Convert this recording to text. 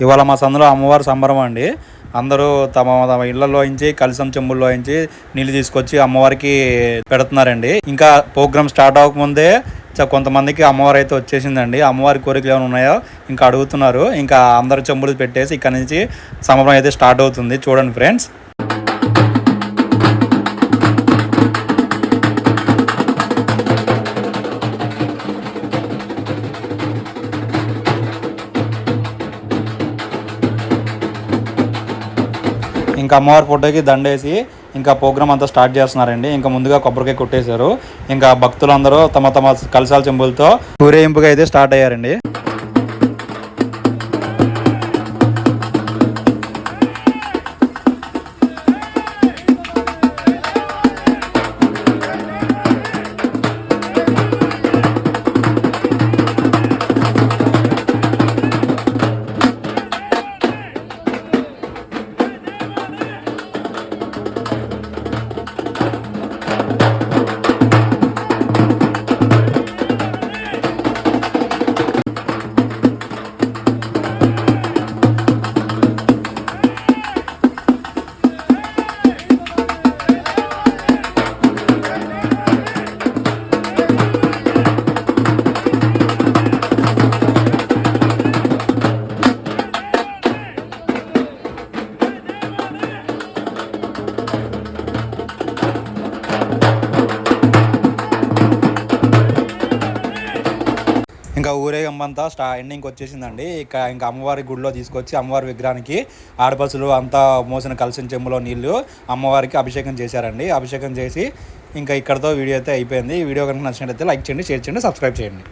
ఇవాళ మా సందులో అమ్మవారి సంబరం అండి. అందరూ తమ తమ ఇళ్ళలోంచి కలిసం చెంబుల్లోంచి నీళ్ళు తీసుకొచ్చి అమ్మవారికి పెడుతున్నారండి. ఇంకా ప్రోగ్రామ్ స్టార్ట్ అవ్వకముందే చ- కొంతమందికి అమ్మవారు అయితే వచ్చేసిందండి. అమ్మవారి కోరికలు ఏమైనా ఉన్నాయో ఇంకా అడుగుతున్నారు. ఇంకా అందరు చెంబులు పెట్టేసి ఇక్కడ నుంచి సంబరం అయితే స్టార్ట్ అవుతుంది. చూడండి ఫ్రెండ్స్. ఇంకా అమ్మవారి ఫోటోకి దండేసి ఇంకా ప్రోగ్రామ్ అంతా స్టార్ట్ చేస్తున్నారండి. ఇంకా ముందుగా కొబ్బరికాయ కొట్టేశారు. ఇంకా భక్తులందరూ తమ తమ కలసాల చెంబులతో ఊరేగింపుగా అయితే స్టార్ట్ అయ్యారండి. ఇంకా ఊరేగంబంతా స్టా ఎండింగ్ వచ్చేసిందండి ఇక ఇంకా అమ్మవారి గుడిలో తీసుకొచ్చి అమ్మవారి విగ్రహానికి ఆడపడుచులు అంతా మోసిన కలిసిన చెంబులో నీళ్ళు అమ్మవారికి అభిషేకం చేశారండి. అభిషేకం చేసి ఇంకా ఇక్కడతో వీడియో అయితే అయిపోయింది. వీడియో కనుక నచ్చినట్లయితే లైక్ చేయండి షేర్ చేయండి సబ్స్క్రైబ్ చేయండి.